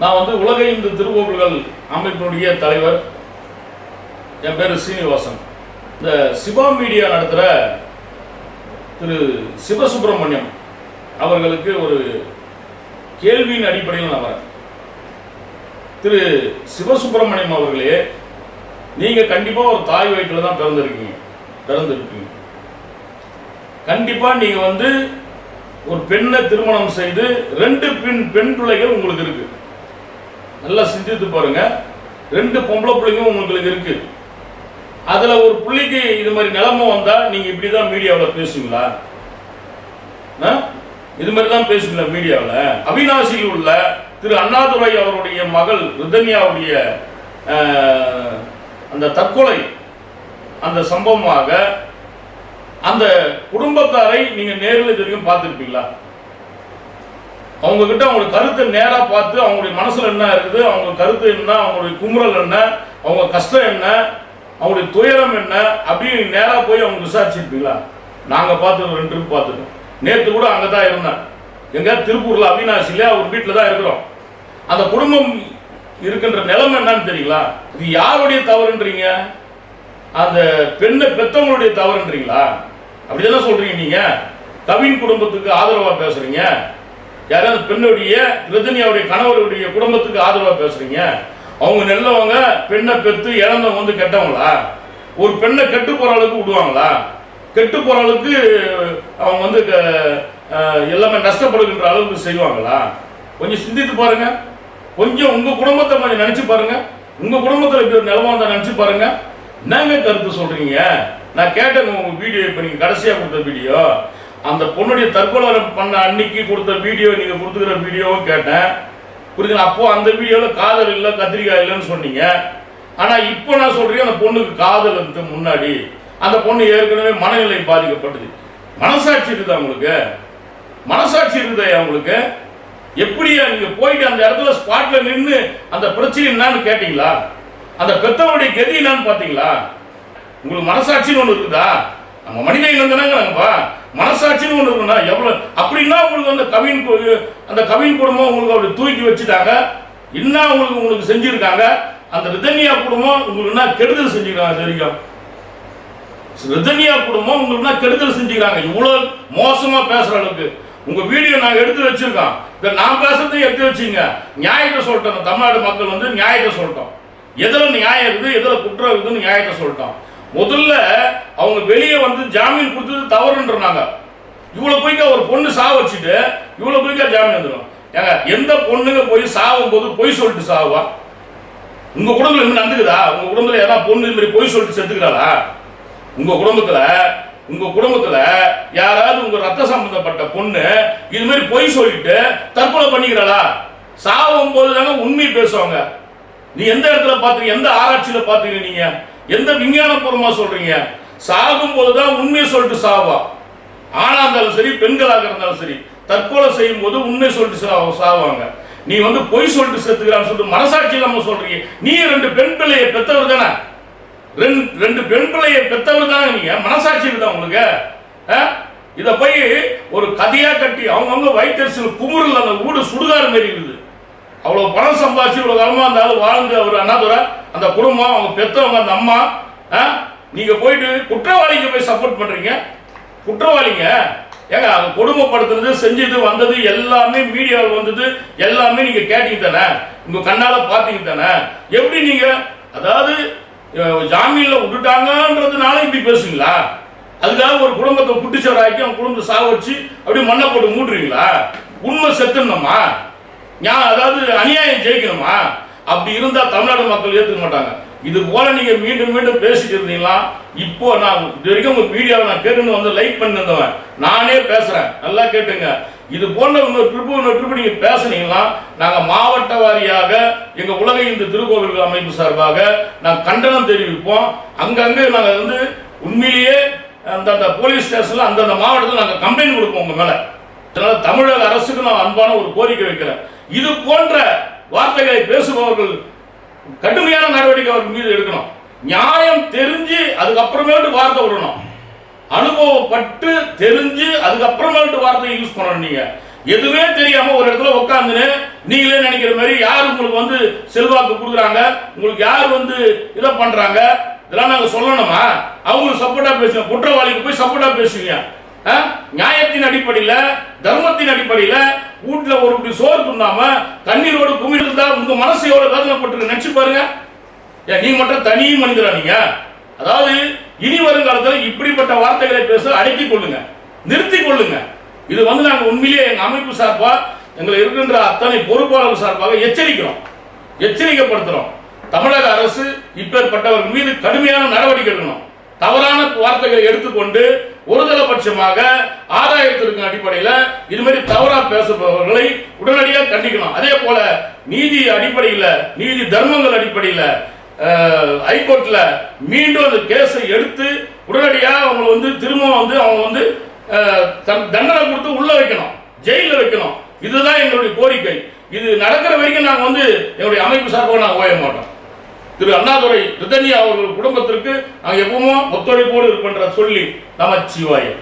நான் வந்து உலக இந்து திருக்கோவில்கள் அமைப்பினுடைய தலைவர். என் பேர் சீனிவாசன். இந்த சிவா மீடியா நடத்துகிற திரு சிவசுப்பிரமணியம் அவர்களுக்கு ஒரு கேள்வியின் அடிப்படையில் நான் வரேன். திரு சிவசுப்பிரமணியம் அவர்களே நீங்கள் கண்டிப்பாக ஒரு தாய் வயிற்றில் தான் பிறந்திருக்கீங்க. பிறந்திருக்கீங்க கண்டிப்பாக நீங்கள் வந்து ஒரு பெண்ணை திருமணம் செய்து ரெண்டு பெண் பெண் பிள்ளைகள் உங்களுக்கு இருக்குது நல்லா சிந்தித்து பாருங்க. ரெண்டு பொம்பளை பிள்ளைங்க உங்களுக்கு இருக்கு. அதுல ஒரு பிள்ளைக்கு இது மாதிரி நிலைமை வந்தா நீங்க இப்படிதான் மீடியாவில் பேசுவீங்களா? ஆ? இது மாதிரி தான் பேசுவீங்களா மீடியாவில்? அவினாசியில் உள்ள திரு அண்ணாதுரை அவருடைய மகள் ரிதன்யாவுடைய அந்த தற்கொலை அந்த சம்பவமாக அந்த குடும்பத்தாரை நீங்க நேரில் இது வரைக்கும் பார்த்துருப்பீங்களா? அவங்க கிட்ட அவங்களுடைய கருத்தை நேரா பார்த்து அவங்களுடைய மனசுல என்ன இருக்குது அவங்க கருத்து என்ன அவங்களுடைய குமுறல் என்ன அவங்க கஷ்டம் என்ன அவங்களுடைய துயரம் என்ன அப்படின்னு நேராக நேரா போய் அவங்க விசாரிச்சிருப்பீங்களா? நாங்க பார்த்து ரெண்டு ட்ரிப் பார்த்துட்டோம் நேற்று கூட அங்கே தான் இருந்தேன். எங்க? திருப்பூர்ல அவினாசியில அவர் வீட்டில் தான் இருக்கிறோம். அந்த குடும்பம் இருக்கின்ற நிலைமை என்னன்னு தெரியுங்களா? இது யாருடைய தவறுன்றீங்க? அந்த பெண்ணை பெத்தவங்களுடைய தவறுன்றீங்களா? அப்படிதானே சொல்றீங்க நீங்க. கவின் குடும்பத்துக்கு ஆதரவா பேசுறீங்க. யாராவது பெண்ணுடைய ரஜினியாவுடைய கணவருடைய குடும்பத்துக்கு ஆதரவாக பேசுறீங்க? அவங்க நல்லவங்க பெண்ணை பெற்று இறந்தவங்க வந்து கெட்டவங்களா? ஒரு பெண்ணை கெட்டு போற அளவுக்கு விடுவாங்களா? கெட்டு போற அளவுக்கு அவங்க வந்து க- எல்லாமே நஷ்டப்படுகின்ற அளவுக்கு செய்வாங்களா? கொஞ்சம் சிந்தித்து பாருங்க. கொஞ்சம் உங்க குடும்பத்தை கொஞ்சம் நினைச்சு பாருங்க. உங்க குடும்பத்தில் இப்படி ஒரு நிலமா இருந்தா நினைச்சு பாருங்க. என்னங்க கருத்து சொல்றீங்க? நான் கேட்டேங்க உங்க வீடியோ இப்ப நீங்க கடைசியா கொடுத்த வீடியோ. அந்த பொண்ணுடைய தற்கொலை பண்ண அன்னைக்கு கொடுத்த வீடியோ நீங்க கொடுத்துக்கிற வீடியோவும் கேட்டேன். புரியுதுங்களா? அப்போ அந்த வீடியோவில் காதல் இல்லை கத்திரிக்காய் இல்லைன்னு சொன்னீங்க. ஆனா இப்போ நான் சொல்றேன் அந்த பொண்ணுக்கு காதல் இருந்து முன்னாடி அந்த பொண்ணு ஏற்கனவே மனநிலை பாதிக்கப்பட்டது. மனசாட்சி இருக்குதா உங்களுக்கு? மனசாட்சி இருக்குதா உங்களுக்கு? எப்படியா நீங்க போயிட்டு அந்த இடத்துல ஸ்பாட்ல நின்று அந்த பிரச்சனை என்னன்னு கேட்டீங்களா? அந்த பெத்தவனுடைய கதி என்னன்னு பாத்தீங்களா? உங்களுக்கு மனசாட்சின்னு ஒண்ணு இருக்குதா? நம்ம மனித இனம் நாங்கப்பா மனசாட்சின்னு ஒண்ணு இருக்குண்ணா எவ்வளவு அப்படின்னா உங்களுக்கு அந்த கவின் அந்த கவின் குடும்பம் உங்களுக்கு அப்படி தூக்கி வச்சுட்டாங்க. என்ன உங்களுக்கு உங்களுக்கு செஞ்சிருக்காங்க. அந்த ரிதன்யா குடும்பம் உங்களுக்கு என்ன கெடுதல் செஞ்சிருக்காங்க தெரியும்? ரிதன்யா குடும்பம் உங்களுக்கு என்ன கெடுதல் செஞ்சுக்கிறாங்க. இவ்வளவு மோசமா பேசுற அளவுக்கு. உங்க வீடியோ நாங்க எடுத்து வச்சிருக்கோம் இத நான் பேசுறதையும் எடுத்து வச்சுங்க நியாயத்தை சொல்லிட்டோம் தமிழ்நாடு மக்கள் வந்து நியாயத்தை சொல்லிட்டோம். எதுல நியாயம் இருக்குது எதுல குற்றம் இருக்குதுன்னு நியாயத்தை சொல்லிட்டோம். முதல்ல அவங்க வெளியே வந்து ஜாமீன் கொடுத்தது தவறுன்றாங்க இவ்வளவு போய்க்க ஒரு பொண்ணு சா வச்சுட்டு இவ்வளவு போய்க்க ஜாமீன் வந்துடும் ஏங்க எந்த பொண்ணுங்க போய் சாகும் போது பொய் சொல்லிட்டு சாவா? உங்க குடும்பத்தில் இன்னும் நடந்துக்குதா? உங்க குடும்பத்தில் ஏதாவது பொண்ணு இது மாதிரி பொய் சொல்லிட்டு செத்துக்கிறாளா? உங்க குடும்பத்துல உங்க குடும்பத்துல யாராவது உங்க ரத்த சம்பந்தப்பட்ட பொண்ணு இது மாதிரி பொய் சொல்லிட்டு தற்கொலை பண்ணிக்கிறாளா? சாவும் போது தாங்க உண்மை பேசுவாங்க. நீ எந்த இடத்துல பாத்தீங்க எந்த ஆராய்ச்சியில பாத்தீங்க நீங்க? எந்த விஞ்ஞானபூர்வமா சொல்றீங்க? சாகும் போதுதான் உண்மையை சொல்லிட்டு சாவா. ஆணா இருந்தாலும் சரி பெண்களாக இருந்தாலும் சரி தற்கொலை செய்யும் போது உண்மை சொல்லிட்டு சாவாங்க. நீ வந்து பொய் சொல்லிட்டு செத்துக்கிறான்னு சொல்லிட்டு மனசாட்சி இல்லாம சொல்றீங்க. நீ ரெண்டு பெண் பிள்ளையை பெத்தவர் தானே? ரெண்டு ரெண்டு பெண் பிள்ளையை பெத்தவர் தானே நீங்க? மனசாட்சி இருக்குதா உங்களுக்கு? ஆ? போய் ஒரு கதையா கட்டி அவங்கவுங்க வயிற்றுச்சல் குமுறில் அந்த வீடு சுடுகாடு மாரி இருக்குது. அவ்வளவு பணம் சம்பாதிச்சு இவ்வளவு காலமா அந்த ஆளு வாழ்ந்து அவர் அண்ணாதுரை அந்த குடும்பம் அவங்க பெத்தவங்க அந்த அம்மா ஆ? நீங்க போயிட்டு குற்றவாளிக்கு போய் சப்போர்ட் பண்றீங்க. குற்றவாளிங்க. ஏங்க அவங்க கொடுமைப்படுத்துறது செஞ்சது வந்தது எல்லாமே மீடியாவில் வந்தது எல்லாமே நீங்க கேட்டீங்க தானே? உங்க கண்ணால பாத்தீங்க தானே? எப்படி நீங்க அதாவது ஜாமீன்ல விட்டுட்டாங்கன்றதுனால இப்படி பேசுங்களா அதுக்காக ஒரு குடும்பத்தை குட்டிச்சவராக்கி அவங்க குடும்பத்தை சாக வச்சு அப்படியே மண்ணை போட்டு மூட்டுறீங்களா உண்மை செத்துணுமா ஞா- அதாவது அநியாயம் ஜெயிக்கணுமா? அப்படி இருந்தா தமிழ்நாடு மக்கள் ஏத்துக்க மாட்டாங்க. இது போல நீங்க மீண்டும் மீண்டும் பேசிட்டு இருந்தீங்களா? இப்போ நான் இது வரைக்கும் உங்க வீடியோவை நான் கேட்டு வந்து லைக் பண்ணிருந்தவன். நானே பேசுறேன். நல்லா கேட்டுங்க. இது போன்ற இன்னொரு ட்ரிப்பு இன்னொரு ட்ரிப்பு நீங்க பேசுனீங்களா? நாங்க மாவட்ட வாரியாக எங்க உலக இந்து திருக்கோவில்கள் அமைப்பு சார்பாக நாங்க கண்டனம் தெரிவிப்போம். அங்கங்க நாங்க வந்து உண்மையிலேயே அந்தந்த போலீஸ் ஸ்டேஷன்ல அந்தந்த மாவட்டத்தில் நாங்க கம்ப்ளைண்ட் கொடுப்போம் உங்க மேல. அதனால தமிழக அரசுக்கு நான் அன்பான ஒரு கோரிக்கை வைக்கிறேன். இது போன்ற வார்த்தைகளை பேசுபவர்கள் கடுமையான நடவடிக்கை அவர் மீது எடுக்கணும். நியாயம் தெரிஞ்சு அதுக்கப்புறமேட்டு வார்த்தை விடணும். அனுபவப்பட்டு தெரிஞ்சு அதுக்கப்புறமேட்டு வார்த்தையை யூஸ் பண்ணணும் நீங்க. எதுவுமே தெரியாம ஒரு இடத்துல உட்காந்துன்னு நீங்களே நினைக்கிற மாதிரி யார் உங்களுக்கு வந்து செல்வாக்கு கொடுக்குறாங்க? உங்களுக்கு யார் வந்து இதை பண்றாங்க? இதெல்லாம் நாங்கள் சொல்லணுமா? அவங்களுக்கு சப்போர்ட்டா பேசுங்க. குற்றவாளிக்கு போய் சப்போர்ட்டா பேசுவீங்க ஆ? நியாயத்தின் அடிப்படையில் தர்மத்தின் அடிப்படையில் வீட்டுல ஒரு இப்படி சோறு துண்ணாம தண்ணீரோடு குமிழ் இருந்தா உங்க மனசு எவ்வளவு வேதனைப்பட்டு நினைச்சு பாருங்க. ஏன் நீ மட்டும் தனி மனிதரா நீங்க? அதாவது இனி வருங்காலத்தில் இப்படிப்பட்ட வார்த்தைகளை பேச அடக்கி கொள்ளுங்க. நிறுத்தி கொள்ளுங்க. இது வந்து நாங்கள் உண்மையிலேயே எங்கள் அமைப்பு சார்பா எங்களை இருக்கின்ற அத்தனை பொறுப்பாளர்கள் சார்பாக எச்சரிக்கிறோம். எச்சரிக்கைப்படுத்துறோம். தமிழக அரசு இப்பேற்பட்டவர்கள் மீது கடுமையான நடவடிக்கை எடுக்கணும். தவறான வார்த்தைகளை எடுத்துக்கொண்டு ஒருதலைபட்சமாக ஆதாயத்திற்கு அடிப்படையில் இது மாதிரி தவறா பேசுபவர்களை உடனடியாக கண்டிக்கணும் அதே போல நீதி அடிப்படையில் நீதி தர்மங்கள் அடிப்படையில் ஹைகோர்ட்ல மீண்டும் அந்த கேஸை எடுத்து உடனடியாக அவங்க வந்து திரும்ப வந்து அவங்க வந்து தன் தண்டனை கொடுத்து உள்ள வைக்கணும். ஜெயில வைக்கணும். இதுதான் எங்களுடைய கோரிக்கை. இது நடக்கிற வரைக்கும் நாங்கள் வந்து எங்களுடைய அமைப்பு சார்பாக நாங்கள் ஓய மாட்டோம். திரு அண்ணாதுரை ரிதன்யா அவர்கள் குடும்பத்திற்கு நாங்கள் எப்பவும் ஒத்துழைப்போடு இருப்பன்ற சொல்லி நமச்சிவாயம்.